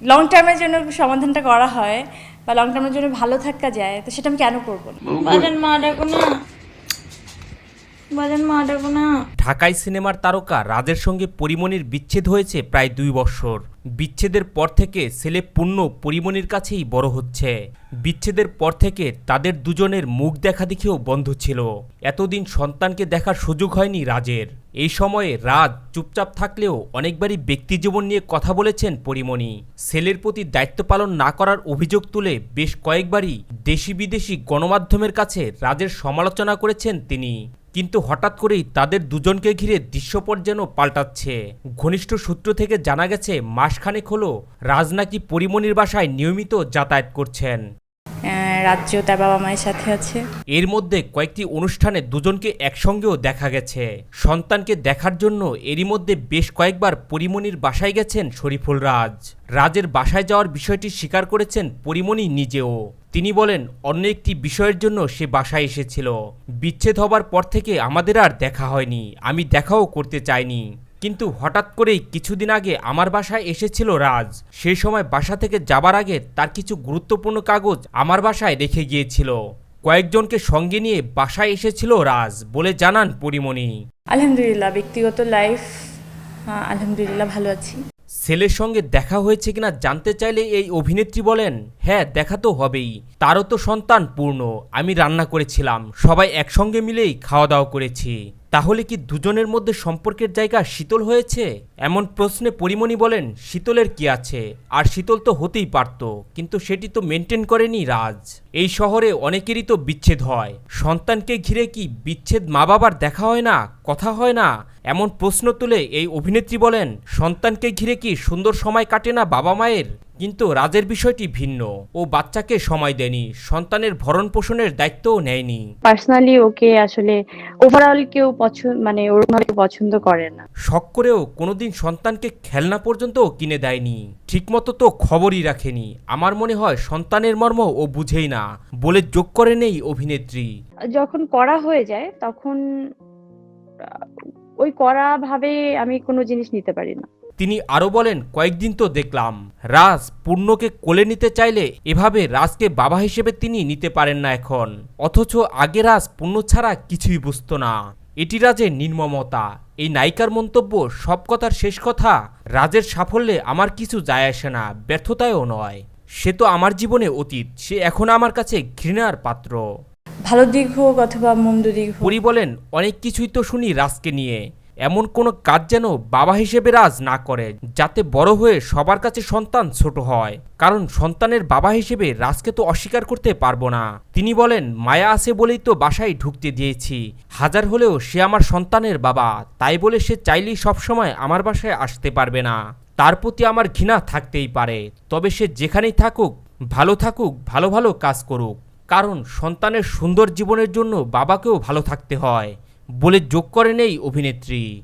Long টার্মের জন্য সমাধানটা করা হয় বা লং টার্মের জন্য ভালো থাকা যায় তো সেটা আমি কেন করব? না। বাজান মা ডাকো না। ঢাকাই সিনেমার তারকা রাজের সঙ্গে পরিমণির বিচ্ছেদ হয়েছে প্রায় দুই বছর। বিচ্ছেদের পর থেকে ছেলে পূর্ণ পরিমণির কাছেই বড় হচ্ছে। বিচ্ছেদের পর থেকে তাদের দুজনের মুখ দেখা দেখেও বন্ধ ছিল। এতদিন সন্তানকে দেখার সুযোগ হয়নি রাজের। এই সময়ে রাজ চুপচাপ থাকলেও অনেকবারই ব্যক্তিজীবন নিয়ে কথা বলেছেন পরিমণি। ছেলের প্রতি দায়িত্ব পালন না করার অভিযোগ তুলে বেশ কয়েকবারই দেশি বিদেশি গণমাধ্যমের কাছে রাজের সমালোচনা করেছেন তিনি। কিন্তু হঠাৎ করেই তাদের দুজনকে ঘিরে দৃশ্যপট যেন পাল্টাচ্ছে। ঘনিষ্ঠ সূত্র থেকে জানা গেছে মাসখানেক হলো রাজ নাকি পরিমণির বাসায় নিয়মিত যাতায়াত করছেন। রাজ্য তার বাবা মায়ের সাথে আছে। এর মধ্যে কয়েকটি অনুষ্ঠানে দুজনকে একসঙ্গেও দেখা গেছে। সন্তানকে দেখার জন্য এরই মধ্যে বেশ কয়েকবার পরিমণির বাসায় গেছেন শরীফুল রাজ। রাজের বাসায় যাওয়ার বিষয়টি স্বীকার করেছেন পরিমণি নিজেও। তিনি বলেন, অন্য একটি বিষয়ের জন্য সে বাসায় এসেছিল। বিচ্ছেদ হবার পর থেকে আমাদের আর দেখা হয়নি, আমি দেখাও করতে চাইনি। কিন্তু হঠাৎ করেই কিছুদিন আগে আমার বাসায় এসেছিল রাজ। সেই সময় বাসা থেকে যাবার আগে তার কিছু গুরুত্বপূর্ণ কাগজ আমার বাসায় রেখে গিয়েছিল। কয়েকজনকে সঙ্গে নিয়ে বাসায় এসেছিল রাজ বলে জানান পরিমণি। আলহামদুলিল্লাহ, ব্যক্তিগত লাইফ আলহামদুলিল্লাহ ভালো আছি। ছেলের সঙ্গে দেখা হয়েছে কিনা জানতে চাইলে এই অভিনেত্রী বলেন হ্যাঁ দেখা তো হবেই। তারও তো সন্তান পূর্ণ। আমি রান্না করেছিলাম। সবাই একসঙ্গে মিলেই খাওয়া দাওয়া করেছি। তাহলে কি দুজনের মধ্যে সম্পর্কের জায়গা শীতল হয়েছে? এমন প্রশ্নে পরিমণি বলেন, শীতলের কি আছে? আর শীতল তো হতেই পারত, কিন্তু সেটি তো মেনটেন করেনি রাজ। এই শহরে অনেকেরই তো বিচ্ছেদ হয়। সন্তানকে ঘিরে কি বিচ্ছেদ মা বাবার দেখা হয় না, কথা হয় না? এমন প্রশ্ন তুলে এই অভিনেত্রী বলেন, সন্তানকে ঘিরে কি সুন্দর সময় কাটে না বাবা মায়ের কিন্তু রাজের বিষয়টি ভিন্ন ও বাচ্চাকে সময় দেয়নি সন্তানের ভরণ পোষণের দায়িত্বও নেয়নি। পার্সোনালি ওকে আসলে ওভারঅল কেউ পছন্দ মানে ওরকম কেউ পছন্দ করে না। শখ করেও কোনোদিন সন্তানকে খেলনা পর্যন্তও কিনে দেয়নি। ঠিকমতো তো খবরই রাখেনি। আমার মনে হয় সন্তানের মর্ম ও বুঝেই না বলে যোগ করে নেই অভিনেত্রী। যখন করা হয়ে যায় তখন ওই করা ভাবে আমি কোনো জিনিস নিতে পারি না। তিনি আরও বলেন কয়েকদিন তো দেখলাম রাজ পূর্ণকে কোলে নিতে চাইলে এভাবে রাজকে বাবা হিসেবে তিনি নিতে পারেন না এখন। অথচ আগে রাজ পূর্ণ ছাড়া কিছুই বুঝত না। এটি রাজের নির্মমতা। এই নায়িকার মন্তব্য সব কথার শেষ কথা রাজের সাফল্যে আমার কিছু যায় আসে না ব্যর্থতায়ও নয়। সে তো আমার জীবনে অতীত সে এখন আমার কাছে ঘৃণার পাত্র। ভালো দিক হোক অথবা মন্দ দিক হোক। পরি বলেন অনেক কিছুই তো শুনি রাজকে নিয়ে। এমন কোনো কাজ যেন বাবা হিসেবে রাজ না করে, যাতে বড় হয়ে সবার কাছে সন্তান ছোট হয়। কারণ সন্তানের বাবা হিসেবে রাজকে তো অস্বীকার করতে পারব না। তিনি বলেন, মায়া আছে বলেই তো বাসায় ঢুকতে দিয়েছি। হাজার হলেও সে আমার সন্তানের বাবা। তাই বলে সে চাইলেই সবসময় আমার বাসায় আসতে পারবে না। তার প্রতি আমার ঘৃণা থাকতেই পারে। তবে সে যেখানেই থাকুক, ভালো থাকুক, ভালো ভালো কাজ করুক। কারণ সন্তানের সুন্দর জীবনের জন্য বাবাকেও ভালো থাকতে হয়। বলে যোগ করেন এই অভিনেত্রী।